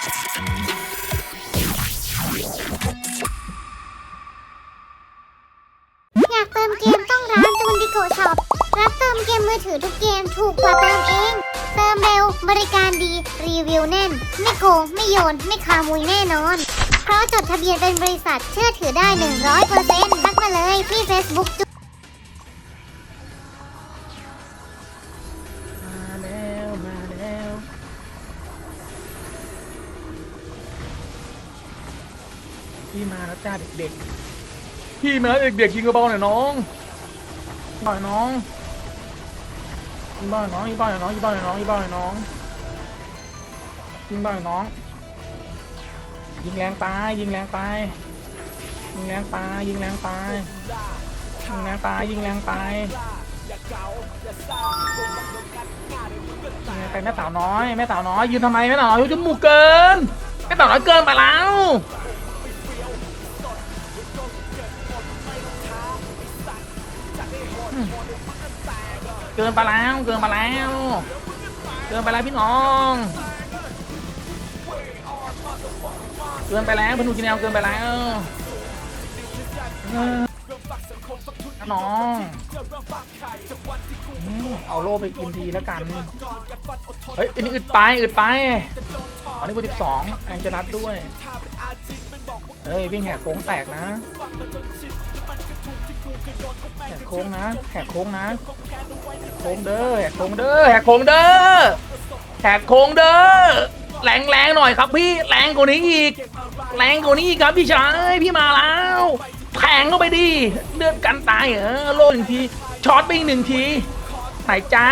อยากเติมเกมต้องร้านจูนดิโกช็อป รับเติมเกมมือถือทุกเกมถูกกว่าเติมเอง เติมเร็วบริการดี รีวิวแน่น ไม่โกง ไม่โยน ไม่ขโมยแน่นอน เพราะจดทะเบียนเป็นบริษัทเชื่อถือได้ 100%ทักมาเลยที่ Facebook พี่มาแล้วจ้าเด็กๆพี่มาแล้วเด็กๆยิงกระเป๋าหน่อยน้องยิงเบาหน่อยน้องยิงเบาหน่อยน้องยิงเบาหน่อยน้องยิงเบาหน่อยน้องยิงบ่อยน้องยิงบาหน่อยน้อง ยิงแรงไปยิงแรงไปยิงแรงไปยิงแรงไปยิงแรงไปยิงแรงไปไปแม่สาวน้อยแม่สาวน้อยยืนทำไมแม่สาวน้อยจมูกเกินแม่สาวน้อยเกินไปแล้ว กินไปแล้วเกินไปแล้ว เกินไปแล้วพี่น้องเกินไปแล้วพนุจินแนวเกินไปแล้วน้องเอาโล่ไปกินทีแล้วกันเฮ้ยอันนี้อึดไปอึดไปอันนี้กูสิบสองแองจะนัดด้วยเฮ้ยวิ่งแหกโค้งแตกนะแหกโค้งนะแหกโค้งนะ โค้งเด้อแหกโค้งเด้อแหกโค้งเด้อแหกโค้งเด้อแรงแรงหน่อยครับพี่แรงกว่านี้อีก แรงกว่านี้อีกครับพี่ชายพี่มาแล้วแทงเข้าไปดิเลือดกันตายเหรอโล่หนึ่งทีช็อตไปอีกหนึ่งทีไหนจ้า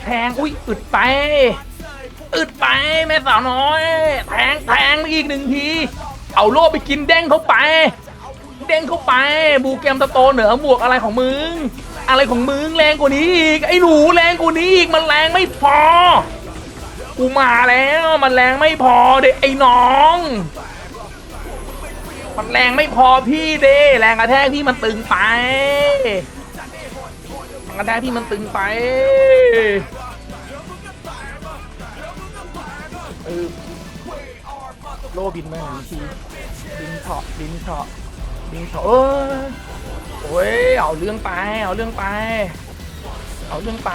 แทงอุ้ยอึดไปอึดไปแม่สาวน้อย แทงแทงไปอีกหนึ่งทีเอาโล่ไปกินเด้งเข้าไป เด้งเข้าไป บูเกมสโตเหนือหมวกอะไรของมึง อะไรของมึงแรงกว่านี้อีกไอ้หนูแรงกว่านี้อีกมันแรงไม่พอ กูมาแล้วมันแรงไม่พอเด็กไอ้น้อง มันแรงไม่พอพี่เด้แรงกระแทกพี่มันตึงไปแรงกระแทกพี่มันตึงไปเออโลบินมาหนึ่งทีบินเถาะบินเถาะบินเถาะเอ้ย โอ้ยเอาเรื่องไป เอาเรื่องไป เอาเรื่องไป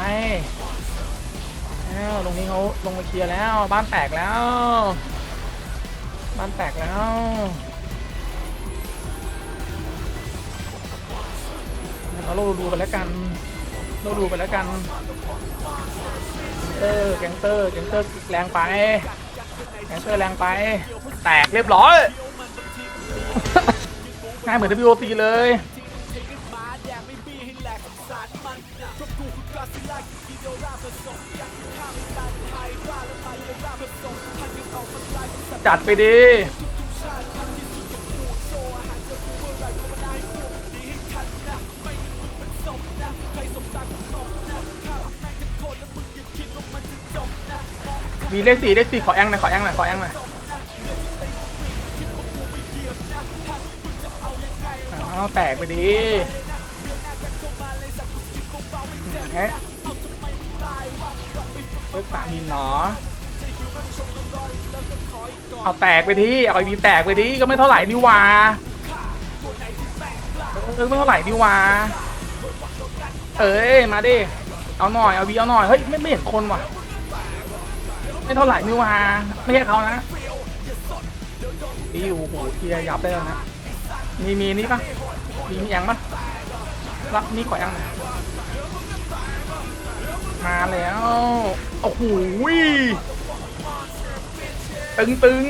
แล้วตรงนี้เขาลงมาเคลียร์แล้ว บ้านแตกแล้ว บ้านแตกแล้วเอาเราดูไปแล้วกันเราดูไปแล้วกันแกงเตอร์แกงเตอร์แกงเตอร์แรงไปแกงเตอร์แรงไป แตกเรียบร้อยง่ายเหมือน WOT เลย จัดไปดีมีเลขสี่เลขสี่ขอแองหน่อยขอแองหน่อยขอแองหน่อยอ้าวแตกไปดีเฮ้ยเลิกมหินหนอ เอาแตกไปที่เอาไอวีแตกไปที่ก็ไม่เท่าไหร่นี่วาเออไม่เท่าไหร่นี่วาเอ้ยมาดิเอาหน่อยเอาวีเอาหน่อยเฮ้ยไม่ไม่เห็นคนว่ะ ไม่เท่าไหร่นี่วาไม่ใช่เขานะนี่โอ้โหเทียร์ยับได้แล้วนะมีมีนี่ปะมีมียังปะรับนี่ขอยังหน่อยมาแล้วโอ้โห ตึงตึง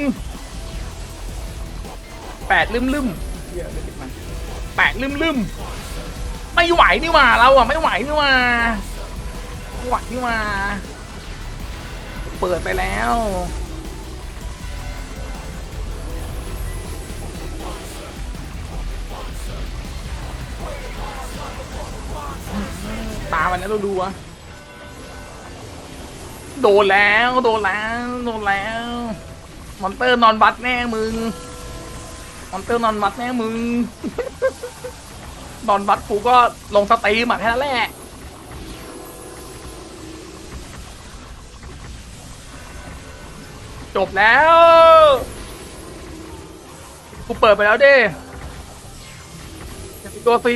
แปดลืมลืมเหี้ยเดี๋ยวปิดมันแปดลืมลืมไม่ไหวนี่หว่าเราอะไม่ไหวนี่หว่าไม่ไหวนี่หว่าเปิดไปแล้วตามันนี้เราดูอะโดนแล้ว โดนแล้ว โดนแล้ว มอนเตอร์นอนบัตแน่มึง มอนเตอร์นอนบัตแน่มึง นอนบัตกูก็ลงสตรีมอะแค่นั้นแหละจบแล้ว กูเปิดไปแล้วเด้ตัวซี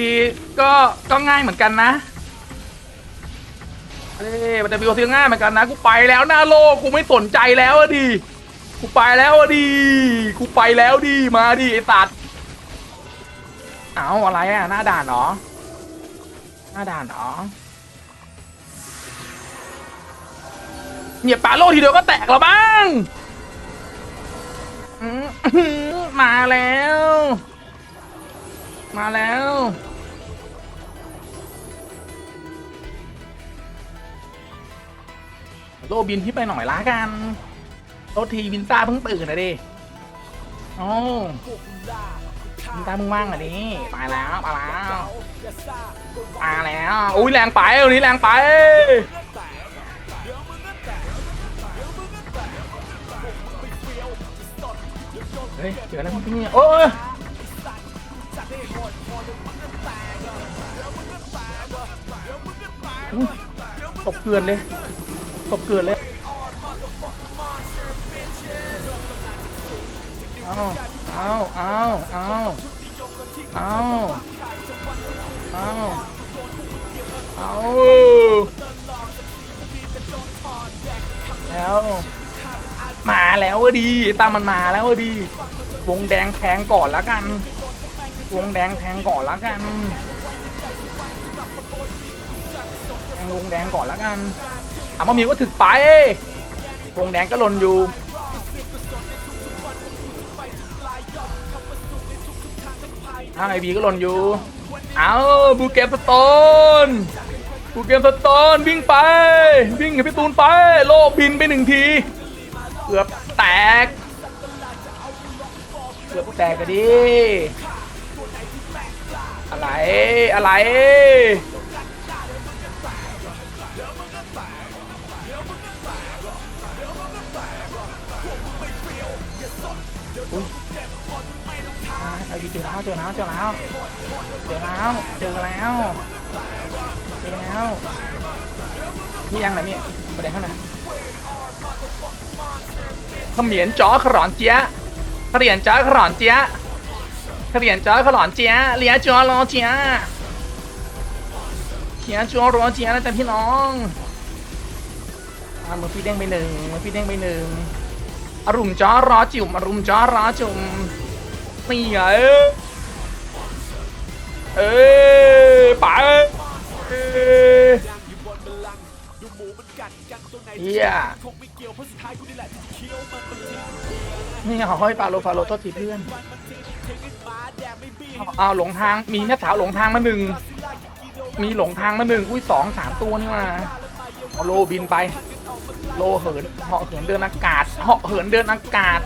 ก็ก็ง่ายเหมือนกันนะเอ้มันจะมีตัวซีง่ายเหมือนกันนะ กูไปแล้วหน้าโลกกูไม่สนใจแล้วอะดิ กูไปแล้วอะดิกูไปแล้วดิมาดิไอ้ตัดเอาอะไรอะหน้าด่านเหรอ หน้าด่านเหรอเนี่ยปาโลทีเดียวก็แตกแล้วบ้างมาแล้ว มาแล้วโลบินพี่ไปหน่อยละกัน โทษทีวินต้าเพิ่งตื่นนะดิโอ้วินต้ามึงว่างอะดิไปแล้วไปแล้วมาแล้ว อุ้ยแรงไปวันนี้แรงไปเฮ้ยเจอแล้วพี่เนี่ยโอ้ยตกเกลือนเลยตกเกลือนเลย เอาเอาเอาเอาเอาเอาเอาแล้วมาแล้วอะดีตามันมาแล้วอะดี วงแดงแทงก่อนล้วกัน วงแดงแทงก่อนล้วกันแทงวงแดงก่อนล้วกันอามามีก็ถึกไป วงแดงก็ล่นอยู่ อ้างไอบีก็หล่นอยู่ เอาบูเกมสโตนบูเกมสโตนวิ่งไป วิ่งกับพี่ตูนไป โลบินไปหนึ่งที เกือบแตก เกือบแตกกันดิ อะไร อะไร เจอแล้วเจอแล้วเจอแล้วเจอแล้วเจอแล้วเจอแล้วนี่ยังไหนเนี่ยประเด็นข้างในเขมียนจ้อขรอนเจี๊ยะเขรียนจ้อขรอนเจี๊ยะเขรียนจ้อขรอนเจี๊ยะเลียจ้อรอเจี๊ยะเขียจ้อรอเจี๊ยะนะจ๊ะพี่น้องอ่ามือพี่เด้งไปหนึ่งมือพี่เด้งไปหนึ่งอรุมจ้อรอจุ่มอรุมจ้อรอจุ่ม นี่ไงเอ้ยไปเอ้ยเฮียนี่ไงเขาให้ปลาโลฟาโลโทษทีเพื่อนเอาหลงทางมีแม่สาวหลงทางมาหนึ่งมีหลงทางมาหนึ่งอุ้ยสองสามตัวนี่มาเอาโลบินไป โลเหินเหาะเหินเดินอากาศเหาะเหินเดินอากาศ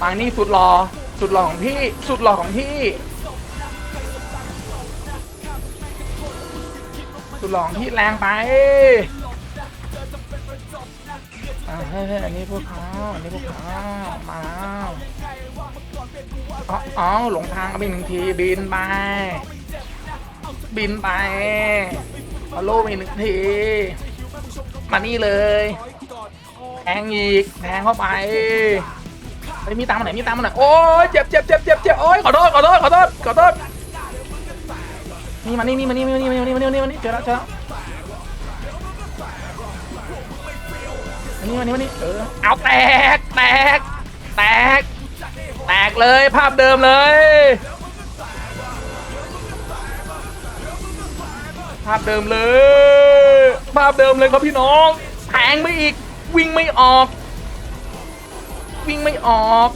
ปางนี่สุดหลอ สุดหล่อของพี่ สุดหล่อของพี่ สุดหล่อของพี่แรงไปอ่าเฮ้ยเฮ้อันนี้พวกเขาอันนี้พวกเขามาแล้วอ๋ออ๋อหลงทางเอาไปหนึ่งทีบินไป บินไปเอาโลไปหนึ่งที มานี่เลย แทงอีก แทงเข้าไป ไปมีตังค์มาไหนมีตังค์มาไหนโอ้ยเจ็บเจ็บเจ็บเจ็บเจ็บโอ้ยขอโทษขอโทษขอโทษขอโทษนี่มานี่นี่มานี่มานี่มานี่มานี่มานี่มานี่เจอแล้วเจอแล้วมานี่มานี่มานี่เออเอาแตกแตกแตกแตกเลยภาพเดิมเลยภาพเดิมเลย ภาพเดิมเลยครับพี่น้อง แทงไปอีก วิ่งไม่ออก วิ่งไม่ออก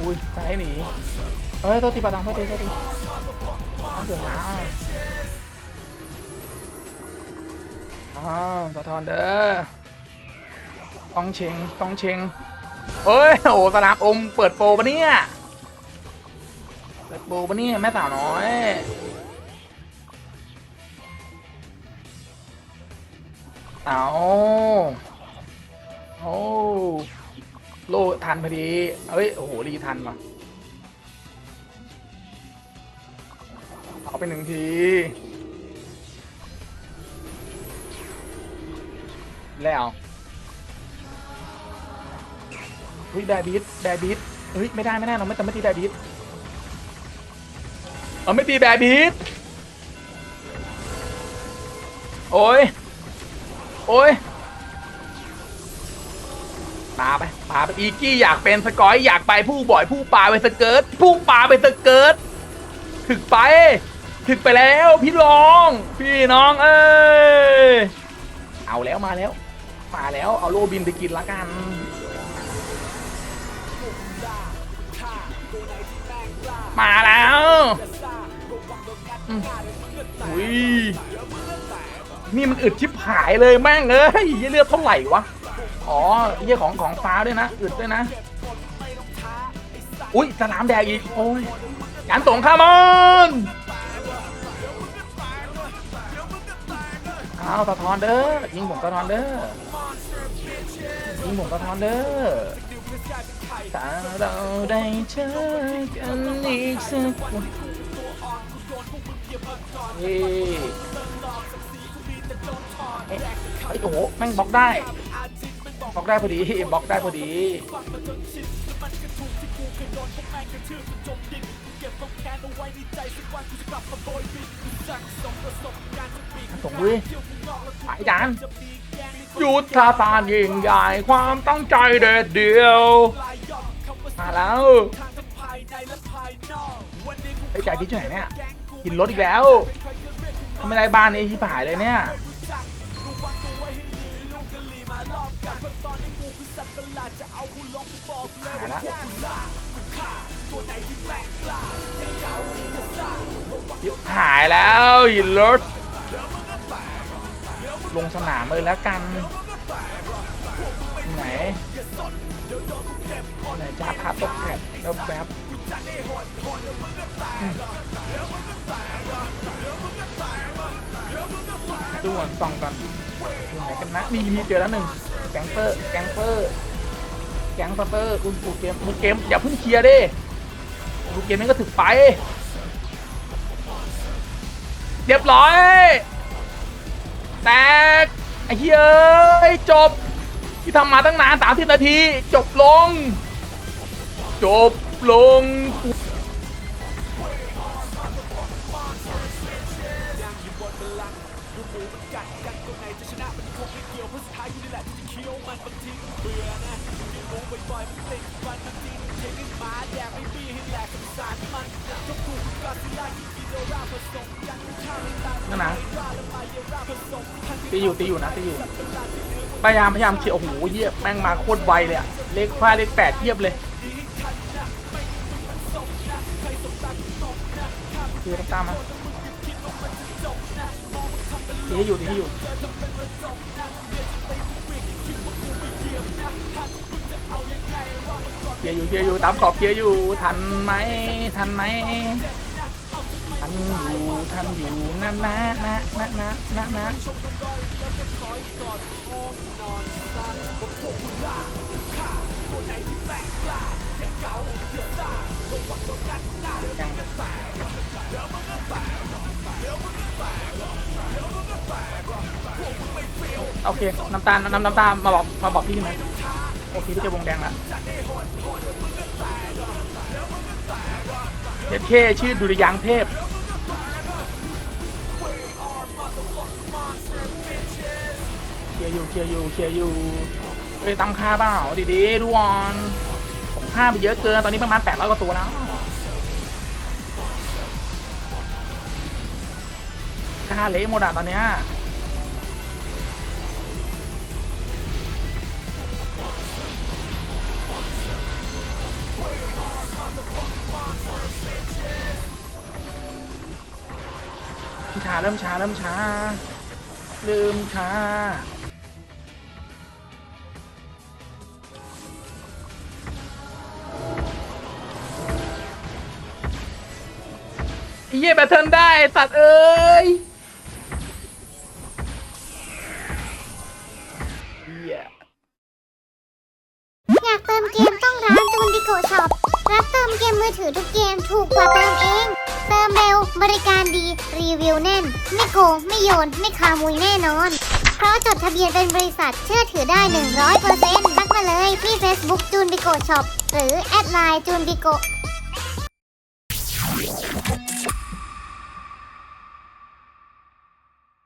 อุ้ยซ้ายหนีเฮ้ยโทษทีปะตังโทษทีโทษทีเดือดนะอ้าวสะทอนเด้อต้องเชงต้องเชง เอ้ยโอ้สนามอมเปิดโปรปะเนี่ยเปิดโปรปะเนี่ยแม่สาวน้อยเอาโอ้โลทันพอดีเอ้ยโอ้โหรีทันว่ะเอาไปหนึ่งทีแล้ว เฮ้ยแดบิดแดบิดเฮ้ยไม่ได้ไม่ได้เราไม่แต่ไม่ตีแดบิดเอาไม่ตีแดบิดโอ้ยโอ้ยปาไปปาไปอีกี้อยากเป็นสกอยอยากไปผู้บ่อยผู้ปลาไปสเกิร์ตผู้ปลาไปสเกิร์ตถึกไป ถึกไปแล้วพี่รอง พี่น้องเอ้ยเอาแล้วมาแล้วมาแล้วเอาโลบินไปกินละกัน มาแล้วอุ้ยนี่มันอึดชิบหายเลยแม่งเอ้ยเลือดเท่าไหร่วะ อ๋อเยี่ยของของฟ้าด้วยนะ อึดด้วยนะ อุ้ยสนามแดงอีก โอ้ยยันสงข้ามอนเอาสะท้อนเด้อยิงผมสะท้อนเด้อยิงผมสะท้อนเด้อ ถ้าเราได้เจอกันอีกสักวันเฮ้ยเอ๊ะเฮ้ยโอ้โหแม่งบล็อกได้บล็อกได้พอดีบล็อกได้พอดีส่งเว้ยไปจานยุทธาตานยิ่งใหญ่ความตั้งใจเด็ดเดียว มาแล้วไอ้จ่ายที่ไหนเนี่ยกินรถอีกแล้วทำไมไรบ้านนี้ที่ผายเลยเนี่ยหายละหายแล้วหินรถ ลงสนามเลยแล้วกันไหน ไหนจ้าพาตกแผดแล้วแบบอืมดูก่อนส่องก่อนอยู่ไหนกันนะมีมีเจอแล้วหนึ่งแก๊งเปอร์แก๊งเปอร์แก๊งสเปอร์คุณปูเกมคุณเกมอย่าเพิ่งเคลียร์ดิปูเกมนี่ก็ถึกไปเรียบร้อย แตกไอ้เฮ้ยจบ ที่ทำมาตั้งนานสามสิบนาที จบลง จบลง นั่นนะตีอยู่ตีอยู่นะตีอยู่ พยายามพยายามเฉียวโอ้โหเยี่ยแม่งมาโคตรไวเลยอะเลขฟ้าเลขแปดเทียบเลย ตีต้องตามมาตีให้อยู่ตีให้อยู่เกียร์อยู่เกียร์อยู่ตามขอบเกียร์อยู่ทันไหมทันไหมทันอยู่ทันอยู่นะนะนะนะนะนะนะ โอเค น้ำตาลน้ำน้ำตาลมาบอกมาบอกพี่ไหมโอเคพี่จะวงแดงละเด็ดเคชื่อดุริยางค์เทพเคลียร์อยู่เคลียร์อยู่เคลียร์อยู่เอ้ยตั้งค่าเปล่าดีๆทุกคนผมค่าไปเยอะเกิน ตอนนี้ประมาณ800กว่าตัวแล้ว ค่าเละหมดอะตอนเนี้ยช้าเริ่มช้าเริ่มช้าลืมช้าไอ้เหี้ยแบตเทิลได้สัตว์เอ้ย อยากเติมเกมต้องร้านจูนดิโกช็อป รับเติมเกมมือถือทุกเกมถูกกว่าเติมเอง เติมเร็ว บริการดี รีวิวแน่น ไม่โกง ไม่โยน ไม่ขโมยแน่นอน เพราะจดทะเบียนเป็นบริษัทเชื่อถือได้ 100%ทักมาเลยที่ Facebook จูนดิโกช็อปหรือแอดไลน์จูนดิโก